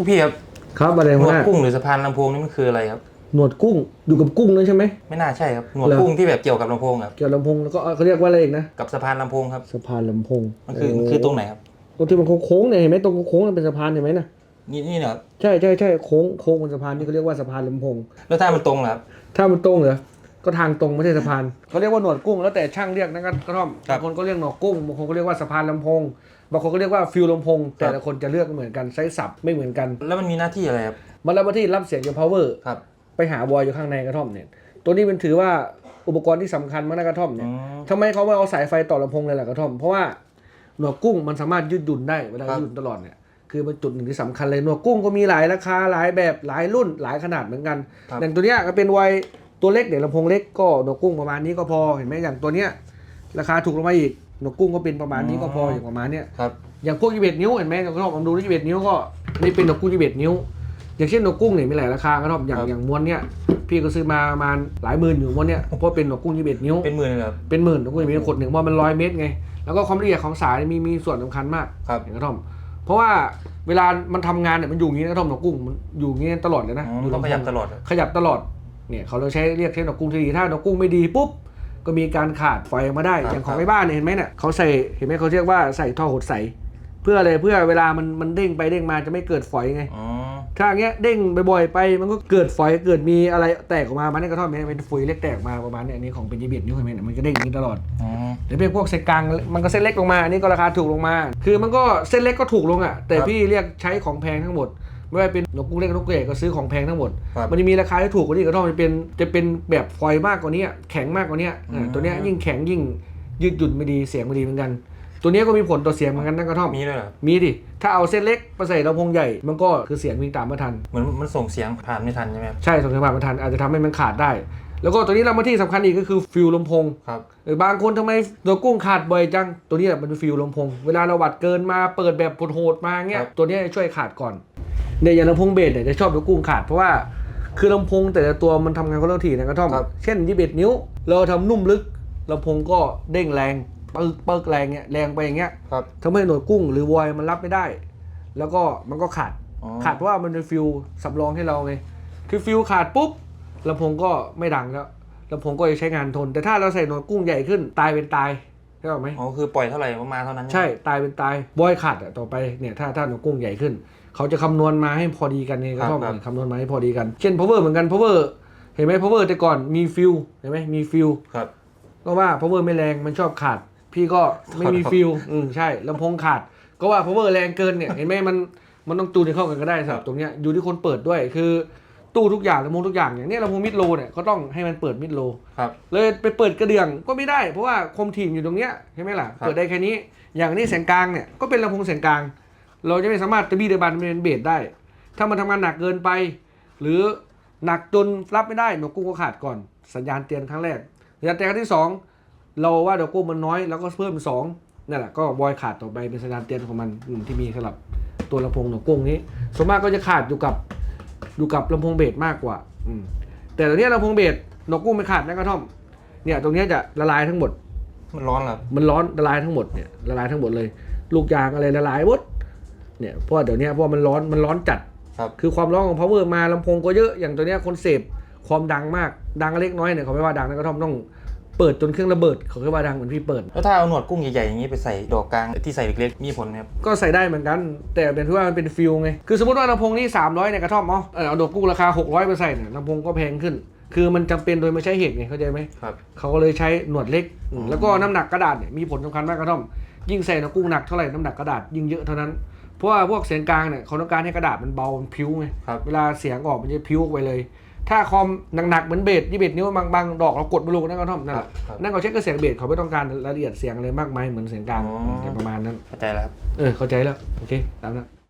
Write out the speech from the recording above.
ผู้พี่ครับครับอะไรหนหัววหดน้ากุ้งหรือสะพานลำโพงนี่มันคืออะไรครับ หนวดกุ้งอยู่กับกุ้งนั่นใช่ไหม ไม่น่าใช่ครับหนวดเหรอ กุ้งที่แบบเกี่ยวกับลำโพงครับเกี่ยวกับลำโพงแล้วก็เขาเรียกว่าอะไรอีกนะกับสะพานลำโพงครับสะพานลำโพงมันคือโคือตรงไหนครับตรงที่มันโค้งๆเนี่ยเห็นไหมตรงโค้งๆมันเป็นสะพานเห็นไหมนะนี่นี่เหรอครับใช่ใช่ใช่โค้งโค้งบนสะพานนี่เขาเรียกว่าสะพานลำโพง แล้วถ้ามันตรงเหรอครับถ้ามันตรงเหรอ ก็ทางตรงไม่ใช่สะพานเขาเรียกว่าหนวดกุ้งแล้วแต่ช่างเรียกนะครับกระท่อมครับบางคนก็เรียกหนวดกุ้งบางคนก็เรียกว่าสะพานลำโพงบางคนก็เรียกว่าฟิวลำโพง แต่ละคนจะเลือกไม่เหมือนกันใช้ศัพท์ไม่เหมือนกัน แล้วมันมีหน้าที่อะไรครับมันรับหน้าที่รับเสียงจาก power ครับไปหาบอยอยู่ข้างในกระท่อมเนี่ยตัวนี้มันถือว่าอุปกรณ์ที่สำคัญมากนะกระท่อมเนี่อืยมทำไมเขาไม่เอาสายไฟต่อลำโพงเลยล่ะกระท่อม เพราะว่าหนวดกุ้งมันสามารถยืดหยุ่นได้เวลาครับยืดหยุ่นตลอดเนี่ยคือมันจุดหนึ่งที่สำคัญเลยหนวดกุ้งก็มีหลายราคาหลายแบบหลายรุ่นหลายขนาดเหมือนกันครับอย่างตัวเนี้ยก็เป็นวัย ตัวเล็กเดี๋ยวลำโพงเล็กก็หนวดกุ้งประมาณนี้ก็พอเห็นไหมอย่างตัวเนี้ยราคาถูกลงมาอีกหนวดกุ้งก็เป็นประมาณนี้ก็พออย่างประมาณเนี้ยครับอย่างพวกยีเบ็ดนิ้วเห็นไหมกระท่อมผมดูที่ยีเบ็ดนิ้วก็นี่เป็นหนวดกุ้งยีเบ็ดนิ้ว อย่างเช่นหนวดกุ้งเนี่ยมีหลายราคากระท่อมอย่างครับอย่างม้วนเนี่ยพี่ก็ซื้อมาประมาณหลายหมื่นอยู่ม้วนเนี่ยเพราะเป็นหนวดกุ้งยีเบ็ดนิ้วเป็นหมื่นเลยเหรอครับเป็นหมื่นหนวดกุ้งยีเบ็ดขดหนึ่งเพราะมันร้อยเมตรไงแล้วก็ความละเอียดของสายมีมีส่วนสำคัญมากครับอย่างกระท่อมเพราะว่าเวลามันทำงานเนี่ยมันอยู่อย่างนี้นะกระท่อมหนวดกุ้งมันอยู่อย่างนี้ตลอดเลยนะอ๋ออยู่ต้องขยับตลอดเหรอขยับตลอด เนี่ยเขาเลยใช้เรียกใช้หนวดกุ้งที่ดีถ้าหนวดกุ้งไม่ดีปุ๊บก็มีการขาดไฟออกมาได้ ครับอย่างของครับไอ้บ้านเนี่ยเห็นไหมเนี่ยเขาใส่เห็นไหมเขาเรียกว่าใส่ท่อหดใสเพื่ออะไรเพื่อเวลามันมันเด้งไปเด้งมาจะไม่เกิดฝอยไง อ๋อ ถ้าอย่างเงี้ยเด้งบ่อยๆไปมันก็เกิดฝอยเกิดมีอะไรแตกออกมา มันนี่กระท่อมเนี่ยเป็นฝุ่ยเล็กแตกออกมาประมาณเนี้ยอันนี้ของเป็นยีเบียดนิ้วเห็นไหมเนี่ยมันจะเด้งอย่างนี้ตลอดอ๋อเดี๋ยวเป็นพวกเส้นกลางมันก็เส้นเล็กลงมาอันนี้ก็ราคาถูกลงมา คือมันก็เส้นเล็กก็ถูกลงอะแต่ครับ พี่เรียกใช้ของแพงทั้งหมด ไม่ว่าเป็นนกกุ้งเล็กนกกุ้งใหญ่ก็ซื้อของแพงทั้งหมด ครับ มันจะมีราคาที่ถูกกว่านี้กระท่อมจะเป็นจะเป็นแบบฟอยล์มากกว่านี้แข็งมากกว่านี้อะอืมตัวเนี้ยยิ่งแข็งยิ่งยืดหยุ่นไม่ดีเสียงไม่ดีเหมือนกัน ตัวเนี้ยก็มีผลต่อเสียงเหมือนกันนะกระท่อม มีด้วยเหรอครับมีดิ ถ้าเอาเส้นเล็กมาใส่ลำโพงใหญ่ มันก็คือเสียงวิ่งตามไม่ทัน เหมือนมันส่งเสียงผ่านไม่ทันใช่ไหมครับใช่สองจังหวะไม่ทันอาจจะทำให้มันขาดได้ แล้วก็ตัวนี้เรามาที่สำคัญอีกก็คือฟิลลำโพงครับ เออบางคนทำไมตัวกุ้งขาดบ่อยจัง ตัวนี้แหละมันเป็นฟิลลำโพง เวลาเราวัดเกินมาเปิดแบบโหดๆมาเงี้ยตัวเนี้ยช่วยขาดก่อน เนี่ยอย่างลำโพงเบสเนี่ยจะชอบตัวกุ้งขาดเพราะว่าคือลำโพงแต่ละตัวมันทำงานคนละทีนะกระท่อมครับ เช่นยี่สิบเอ็ดนิ้ว เราทำนุ่มลึกลำโพงก็เด้งแรงปึกปึกแรงเงี้ยแรงไปอย่างเงี้ยครับ ทำให้หน่วยกุ้งหรือวอยมันรับไม่ได้ แล้วก็มันก็ขาดอ๋อ ขาดเพราะว่ามันเป็นฟิวสำรองให้เราไงคือฟิวขาดปุ๊บลำโพงก็ไม่ดังแล้วลำโพงก็จะใช้งานทน แต่ถ้าเราใส่หน่วยกุ้งใหญ่ขึ้นตายเป็นตายเข้า ใจไหมอ๋อคือปล่อยเท่าไหร่ก็มาเท่านั้น ใช่ตายเป็นตายบอยขาดอะต่อไปเนี่ยถ้าถ้าหน่วยกุ้งใหญ่ขึ้น เขาจะคำนวณมาให้พอดีกันไงก็ต้องคำนวณมาให้พอดีกัน เช่น power เหมือนกัน power เห็นไหม power แต่ก่อนมีฟิวเห็นไหมมีฟิวครับก็ว่า power ไม่แรงมันชอบขาด พี่ก็ไม่มีฟิลอืมใช่ลำโพงขาด ก็ว่า power แรงเกินเนี่ยเห็นไหมมันมันต้องจูนให้เข้ากันก็ได้สำหรับตรงเนี้ยอยู่ที่คนเปิดด้วยคือ ตู้ทุกอย่างลำโพงทุกอย่างอย่างเนี้ยลำโพงมิดโลเนี่ยก็ต้องให้มันเปิดมิดโลครับ เลยไปเปิดกระเดื่องก็ไม่ได้เพราะว่าคมถี่อยู่ตรงเนี้ยใช่ไหมล่ะครับ เปิดได้แค่นี้ อย่างนี้แสงกลางเนี่ยก็เป็นลำโพงแสงกลาง เราจะไม่สามารถตะบี้ตะบันเป็นเบสได้ ถ้ามันทำงานหนักเกินไป หรือหนักจนรับไม่ได้หนวกกุ้งก็ขาดก่อน สัญญาณเตือนครั้งแรกสัญญาณเตือนครั้งที่สองเราว่าหนวกกุ้งมันน้อยแล้วก็เพิ่มเป็นสองนั่นแหละก็บอยขาดต่อไปเป็นสัญญาณเตือนของมันอืมที่มีสำหรับตัวลำโพงหนวกกุ้งนี้ส่วนมากก็จะขาดอยู่กับ อยู่กับลำโพงเบสมากกว่าอืมแต่ตอนนี้ยลำโพงเบสหนวกกุ้งไม่ขาดนะกระท่อม เนี่ยตรงเนี้ยจะละลายทั้งหมด มันร้อนเหรอมันร้อนละลายทั้งหมดเนี่ยละลายทั้งหมดเลย ลูกยางอะไรละลายหมดเนี่ยเพราะว่าเดี๋ยวเนี้ยเพราะว่ามันร้อนมันร้อนจัด ครับ คือความร้อนของ power มาลำโพงก็เยอะอย่างตัวเนี้ยคนเสพความดังมากดังเล็กน้อยเนี่ยเขาไม่ว่าดังนะก็ต้องต้อง เปิดจนเครื่องระเบิดเขาแค่ว่าดังเหมือนพี่เปิด แล้วถ้าเอาหนวดกุ้งใหญ่ๆอย่างนี้ไปใส่ดอกกลางที่ใส่เล็กๆมีผลไหมครับ ก็ใส่ได้เหมือนกัน แต่เป็นที่ว่ามันเป็นฟิลไง คือสมมติว่าลำโพงนี่ 300เนี่ยกระท่อมเอาเออเอาดอกกุ้งราคา 600ไปใส่เนี่ยลำโพงก็แพงขึ้น คือมันจำเป็นโดยไม่ใช่เหตุไงเข้าใจไหมครับ เขาก็เลยใช้หนวดเล็กอืมอ๋อแล้วก็น้ำหนักกระดาษเนี่ยมีผลสำคัญมากกระท่อม ยิ่งใส่หนวดกุ้งหนักเท่าไหร่น้ำหนักกระดาษยิ่งเยอะเท่านั้น เพราะว่าพวกเสียงกลางเนี่ยเขาต้องการให้กระดาษมันเบามันพิ้วไง ครับ เวลาเสียงออกมันจะพิ้วออกไปเลย ถ้าคอมหนักๆเหมือนเบสยี่เบสนิ้วบางบางดอกเรากดไม่ลงนั่นกระท่อมนั่นแหละครับ นั่นเขาเช็คก็เสียงเบสเขาไม่ต้องการรายละเอียดเสียงอะไรมากมายเหมือนเสียงกลางอ๋อมประมาณนั้น เข้าใจแล้วครับ เออเข้าใจแล้ว โอเค ตามนั้น